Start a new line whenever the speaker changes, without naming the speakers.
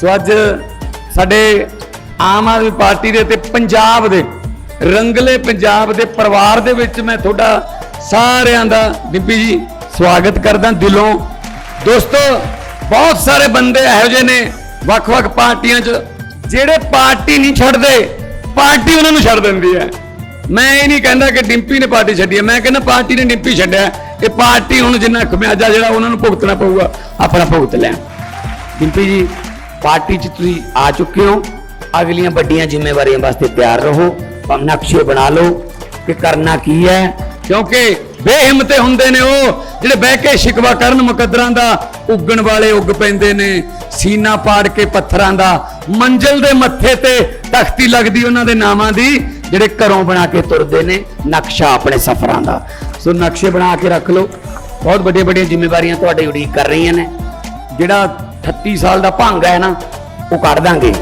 ਸੋ ਅੱਜ ਸਾਡੇ ਆਮ ਆਦਮੀ ਪਾਰਟੀ ਦੇ ਤੇ ਪੰਜਾਬ ਦੇ, ਰੰਗਲੇ ਪੰਜਾਬ ਦੇ ਪਰਿਵਾਰ ਦੇ ਵਿੱਚ ਮੈਂ ਤੁਹਾਡਾ ਸਾਰਿਆਂ ਦਾ ਬੀਬੀ ਜੀ ਸਵਾਗਤ ਕਰਦਾ ਦਿਲੋਂ ਦੋਸਤੋ, ਬਹੁਤ ਸਾਰੇ ਬੰਦੇ ਇਹੋ ਜਿਹੇ ਨੇ ਵੱਖ-ਵੱਖ ਪਾਰਟੀਆਂ 'ਚ ਜਿਹੜੇ ਪਾਰਟੀ ਨਹੀਂ ਛੱਡਦੇ, ਪਾਰਟੀ ਉਹਨਾਂ ਨੂੰ ਛੱਡ ਦਿੰਦੀ ਹੈ ਮੈਂ ਇਹ ਨਹੀਂ ਕਹਿੰਦਾ ਕਿ ਡਿੰਪੀ ਨੇ ਪਾਰਟੀ ਛੱਡੀ ਹੈ, ਮੈਂ ਕਹਿੰਦਾ ਪਾਰਟੀ ਨੇ ਡਿੰਪੀ ਛੱਡਿਆ ਹੈ। ਇਹ ਪਾਰਟੀ ਹੁਣ ਜਿੰਨਾ ਖਮਿਆਜਾ ਜਿਹੜਾ ਉਹਨਾਂ ਨੂੰ ਭੁਗਤਣਾ ਪਊਗਾ, ਆਪਣਾ ਭੁਗਤ ਲੈਣ ਡਿੰਪੀ ਜੀ ਪਾਰਟੀ 'ਚ ਤੁਸੀਂ ਆ ਚੁੱਕੇ ਹੋ। ਅਗਲੀਆਂ ਵੱਡੀਆਂ ਜ਼ਿੰਮੇਵਾਰੀਆਂ ਵਾਸਤੇ ਤਿਆਰ ਰਹੋ। ਨਕਸ਼ੇ ਬਣਾ ਲਓ ਕਿ ਕਰਨਾ ਕੀ ਹੈ। ਕਿਉਂਕਿ ਬੇਹਿੰਮਤੇ ਹੁੰਦੇ ਨੇ ਉਹ, ਜਿਹੜੇ ਬਹਿ ਕੇ ਸ਼ਿਕਵਾ ਕਰਨ ਮੁਕੱਦਰਾਂ ਦਾ ਉੱਗਣ ਵਾਲੇ ਉੱਗ ਪੈਂਦੇ ਨੇ। ਸੀਨਾ ਪਾੜ ਕੇ ਪੱਥਰਾਂ ਦਾ, ਮੰਜ਼ਲ ਦੇ ਮੱਥੇ ਤੇ ਤਖਤੀ ਲੱਗਦੀ ਉਹਨਾਂ ਦੇ ਨਾਮਾਂ ਦੀ, ਜਿਹੜੇ ਘਰੋਂ ਬਣਾ ਕੇ ਤੁਰਦੇ ਨੇ, ਨਕਸ਼ਾ ਆਪਣੇ ਸਫ਼ਰਾਂ ਦਾ। ਸੋ ਨਕਸ਼ੇ ਬਣਾ ਕੇ ਰੱਖ ਲਓ। ਬਹੁਤ ਵੱਡੀਆਂ ਵੱਡੀਆਂ ਜ਼ਿੰਮੇਵਾਰੀਆਂ ਤੁਹਾਡੇ ਉਡੀਕ ਕਰ ਰਹੀਆਂ ਨੇ। ਜਿਹੜਾ 38 ਸਾਲ ਦਾ ਭੰਗ ਹੈ ਨਾ ਉਹ ਕੱਢ ਦਾਂਗੇ।